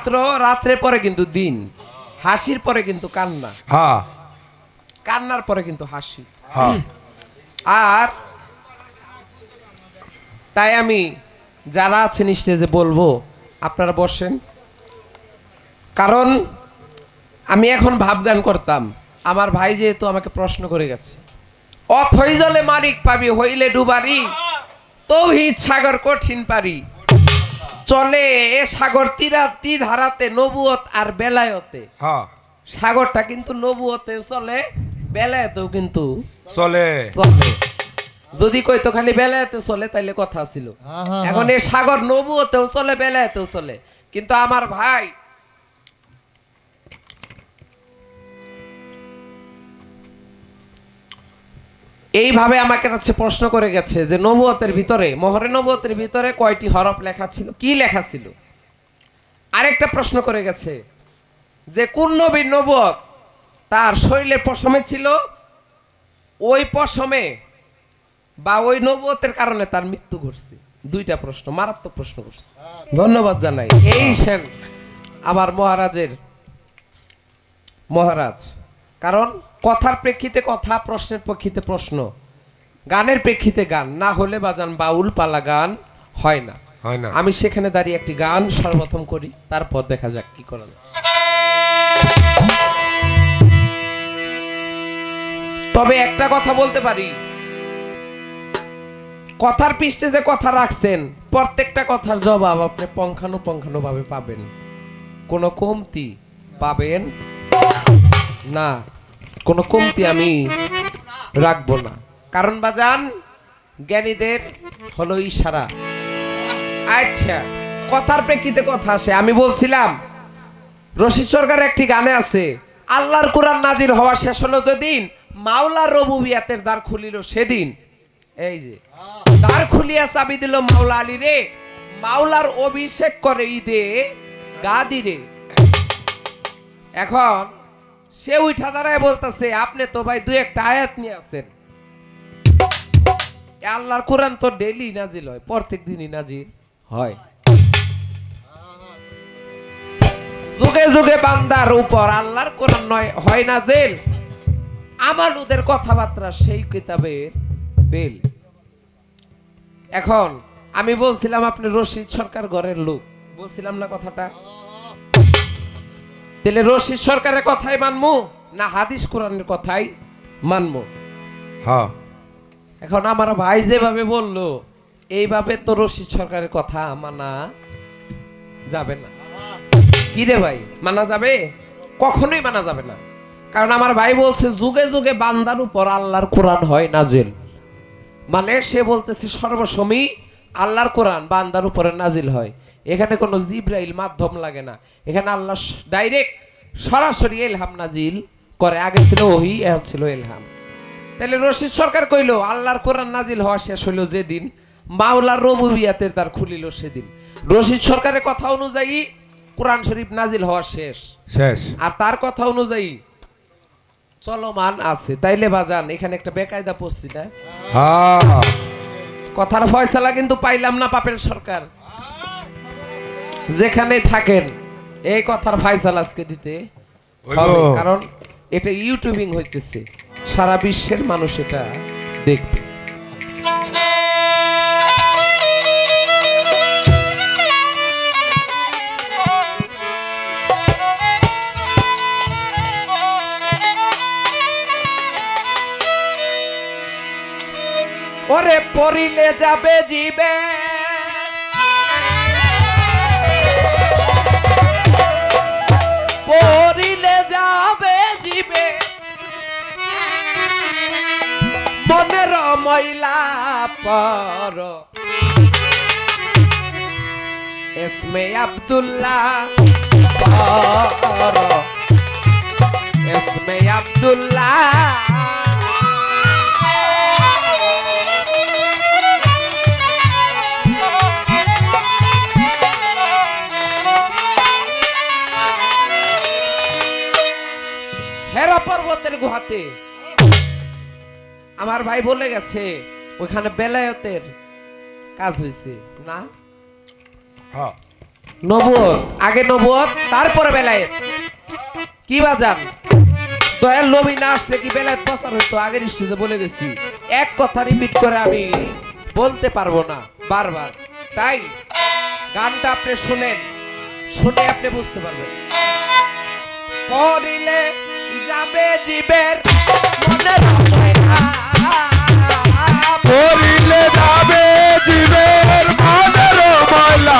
রাত্র রাত্রে পরে কিন্তু দিন। হাসির পরে কিন্তু কান্না। হ্যাঁ কান্নার পরে কিন্তু হাসি। হ্যাঁ আর তাই আমি যারা আছেন স্টেজে বলব আপনারা বসেন। কারণ আমি এখন ভাবগান করতাম আমার ভাই যেহেতু আমাকে প্রশ্ন করে গেছে অথই জলে মারিক পাবি হইলে ডুবারি তৌহিদ সাগর কঠিন পারি। চলে এ সাগর তীরাতি ধারাতে নবুয়ত আর বেলায়তে। হ্যাঁ সাগরটা কিন্তু নবুয়তে চলে বেলায়তেও কিন্তু চলে। চলে। যদি কইতো খালি বেলায়তে চলে তাইলে কথা ছিল। এখন এই সাগর নবুয়তেও চলে বেলায়তেও চলে। কিন্তু আমার ভাই এইভাবে আমাকে কাছে প্রশ্ন করে গেছে যে নবুয়তের ভিতরে, মোহরে নবুয়তের ভিতরে কয়টি হরফ লেখা ছিল? কি লেখা ছিল? আরেকটা প্রশ্ন করে গেছে যে কোন নবীর নবুয়ত তার শরীরের পশমে ছিল? ওই পশমে বা ওই নবুয়তের কারণে তার মৃত্যু ঘটছে। দুইটা প্রশ্ন, মারাত্মক প্রশ্ন করছে। ধন্যবাদ জানাই। এই সেন আমার মহারাজের মহারাজ। কারণ কথার প্রেক্ষিতে কথা প্রশ্নের প্রেক্ষিতে প্রশ্ন। গানের প্রেক্ষিতে গান না হলে বাজান বাউল পালা গান হয় না। হয় না। আমি সেখানে দাঁড়িয়ে একটি গান সর্বপ্রথম করি তারপর দেখা যাক কি করা যায়। তবে একটা কথা বলতে পারি। কথার পৃষ্ঠে যে কথা রাখছেন প্রত্যেকটা কথার জবাব আপনি পঙ্খানুপঙ্খানু ভাবে পাবেন। কোনো কমতি পাবেন না। কোনো কমতি আমি রাখব না। কারণ বাজান, জ্ঞানীদের হলো ইশারা। আচ্ছা কথার প্রেক্ষিতে কথা আসে। আমি বলছিলাম, রশিদ সরকার একটি গানে আছে, আল্লাহর কোরআন নাজির হওয়া শেষ হলো যেদিন মাওলার রবুবিয়াতের দ্বার খুলিল সেদিন। এই যে, দ্বার খুলিয়া চাবি দিল মাওলা আলী রে, মাওলার অভিষেক করে ঈদে গাদি রে এখন সে উঠা দাঁড়ায় বলতেছে, আপনি তো ভাই দুই একটা আয়াত নিয়ে আছেন। আল্লাহর কোরআন তো ডেইলি নাজিল হয়, প্রত্যেক দিনই নাজিল হয়। যুগে যুগে বান্দার উপর আল্লাহর কোরআন নয়, হয় না জেল আমানুদের কথাবার্তা সেই কিতাবের বেল। এখন আমি বলছিলাম, আপনি রশিদ সরকার ঘরের লোক। বলছিলাম না কথাটা? তাহলে রশিদ সরকারের কথাই মানমু না হাদিস কোরআনের কথাই মানমু? হ্যাঁ। এখন আমার ভাই যেভাবে বলল এইভাবে তো রশিদ সরকারের কথা মানা যাবে না। কি রে ভাই মানা যাবে? কখনোই মানা যাবে না। কারণ আমার ভাই বলছে যুগে যুগে বান্দার উপর আল্লাহর কোরআন হয় নাজিল। মানে সে বলতেছে সর্বসময় আল্লাহর কোরআন বান্দার উপরে নাজিল হয়। এখানে কোনো জিব্রাইল মাধ্যম লাগে না। এখানে আল্লাহ ডাইরেক্ট সরাসরি এলহাম নাজিল করে। আগে ছিল ওহি এখন ছিল এলহাম। তাহলে রশিদ সরকার কইলো আল্লাহর কোরআন নাজিল হওয়া শেষ হইল যেদিন মাওলার রবুবিয়াতের তার খুলিল সেদিন। রশিদ সরকারের কথা অনুযায়ী কোরআন শরীফ নাজিল হওয়া শেষ। শেষ। আর তার কথা অনুযায়ী চলমান আছে। তাইলে বাজান এখানে একটা বেকায়দা পড়ছি না? কথার ফয়সালা কিন্তু পাইলাম না পাপের সরকার। যেখানে থাকেন এই কথার ফয়সালা আজকে দিতে হবে কারণ এটা ইউটিউবিং হইতেছে। সারা বিশ্বের মানুষ এটা দেখবে। ওরে পরিলে যাবে জিবে। পরিলে যাবে জিবে। মনের ময়লা পর। এসমে আব্দুল্লাহ পর। এসমে আব্দুল্লাহ গুহাতে আমার ভাই বলে গেছে ওইখানে বেলায়তের কাজ হয়েছে না? হ্যাঁ। নবুয়ত আগে নবুয়ত তারপরে বেলায়েত। কি বাজান দয়াল নবী না আসলে কি বেলায়েত প্রচার হতো আগের স্টেজে বলে গেছি এক কথা রিপিট করে আমি বলতে পারব না বারবার। তাই গানটা আপনি শুনেন শুনে আপনি বুঝতে পারবেন। পড়িলে যাবে জীবের ময়না। করিলে যাবে জীবের মনের ময়লা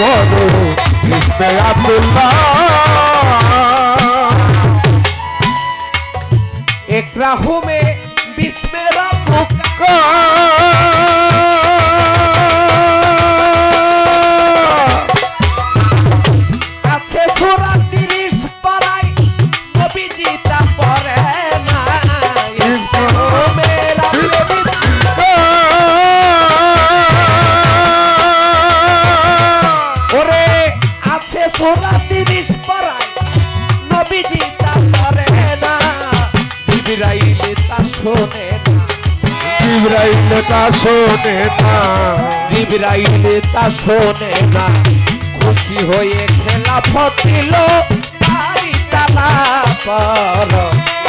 আব্দুল্লাহ পড়ো ইসমে আব্দুল্লাহ একরাহু মে বিস্মে রব্বুকা জিবরাইলে তা শোনে না। জিব্রাইল তা শোনে না। জিবরাইলে তা শোনে না। খুশি হয়ে খেলা ফটিল তাই তালা পর।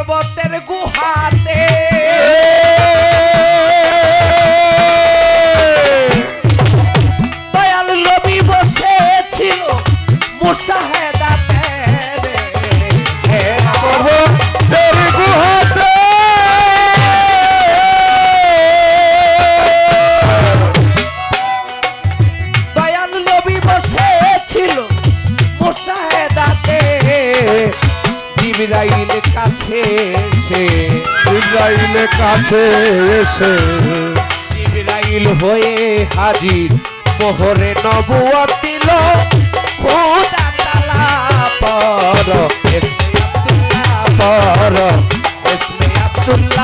পর্বতের গুহাতে। দয়াল নবী বসেছিল মুসাহেদাতে রে। হেরা পর্বত তেরি গুহাতে। দয়াল নবী বসেছিল মুসাহেদাতে জিবরাইল কাছে এসে ইসরাইল কাছে এসে। জিবরাইল হয়ে হাজির মোহরে নবুয়ত দিল খোদা তালা পর পর ইসমে আব্দুল্লাহ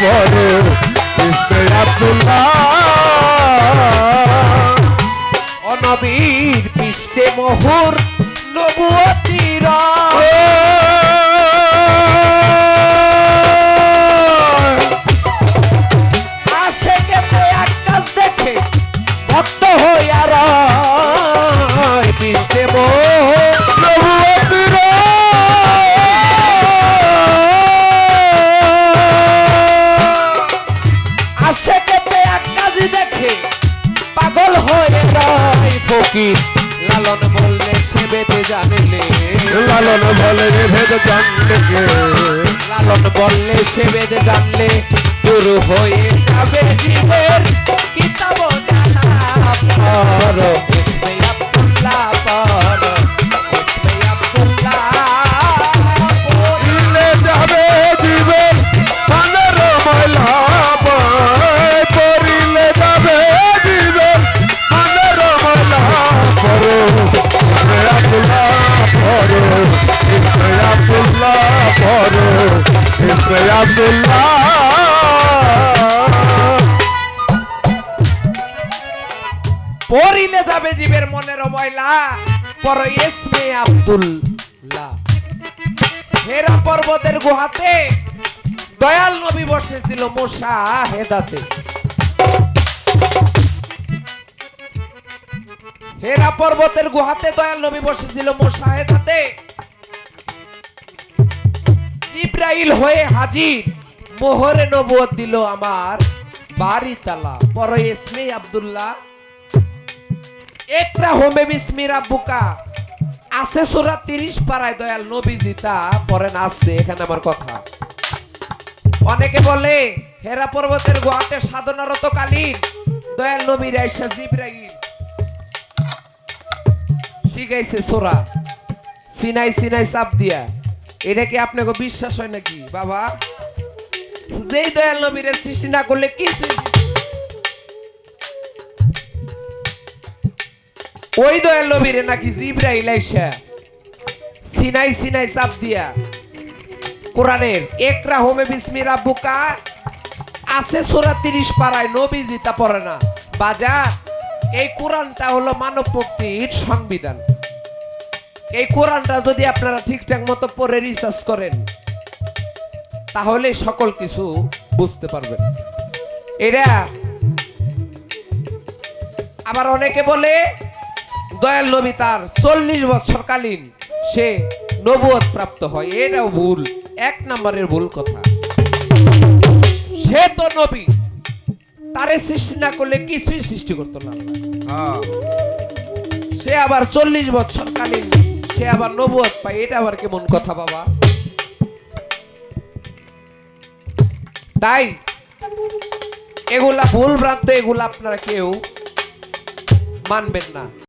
পড়ো ইসমে আব্দুল্লাহ। অনবীর পৃষ্ঠে মোহর বলে রে ভেদ জানলে লালন বললে সে ভেদ জানলে দূর হয়ে যাবে জীবের। আব্দুল্লাহ পড়িলে যাবে জীবের মনের ময়লা, পর ইসমে আব্দুল্লাহ। হেরা পর্বতের গুহাতে দয়াল নবী বসেছিল মোশা হেদাতে হেরা পর্বতের গুহাতে দয়াল নবী বসেছিল মোশা হেদাতে জিব্রাইল হয়ে হাজির। মোহরে নবুয়ত দিল আমার বাড়ি তালা পরে ইসমে আব্দুল্লাহ, একরা হোমে বিসমি রাব্বুকা। আছে সূরা 30 পারায় দয়াল নবীজি তা পরে নাচতে এখানে আমার কথা। অনেকে বলে, হেরা পর্বতের গোয়াতে সাধনারত কালীন। দয়াল নবীর আইসা জিব্রাইল। শিখাইছে সোরা। সিনাই সিনাই চাপ দিয়া। এটা কি আপনাকে বিশ্বাস হয় নাকি? বাবা, যেই দয়াল নবীরে সৃষ্টি না করলে কি ওই দয়াল নবীরে নাকি জিব্রাইল আইসা সিনাই সিনাই চাপ দিয়া কোরআনের একরা হোমে বিসমি রাব্বুকা, আছে সোরা তিরিশ পারায় নবীজি তা পড়ে না। বাজার এই কোরআনটা হলো মানব মুক্তির সংবিধান। এই কোরআনটা যদি আপনারা ঠিকঠাক মতো পড়ে রিসার্চ করেন তাহলে সকল কিছু বুঝতে পারবেন। এরা আবার অনেকে বলে দয়াল নবী তার চল্লিশ বছরকালীন সে নবুয়ত প্রাপ্ত হয়। এটাও ভুল এক নম্বরের ভুল কথা। সে তো নবী তারে সৃষ্টি না করলে কিছুই সৃষ্টি করতো না। হ্যাঁ। সে আবার চল্লিশ বছর কালীন সে আবার নবুয়ত পায়, এটা আবার কেমন কথা বাবা? তাই, এগুলা ভুল ভ্রান্ত এগুলা আপনারা কেউ মানবেন না।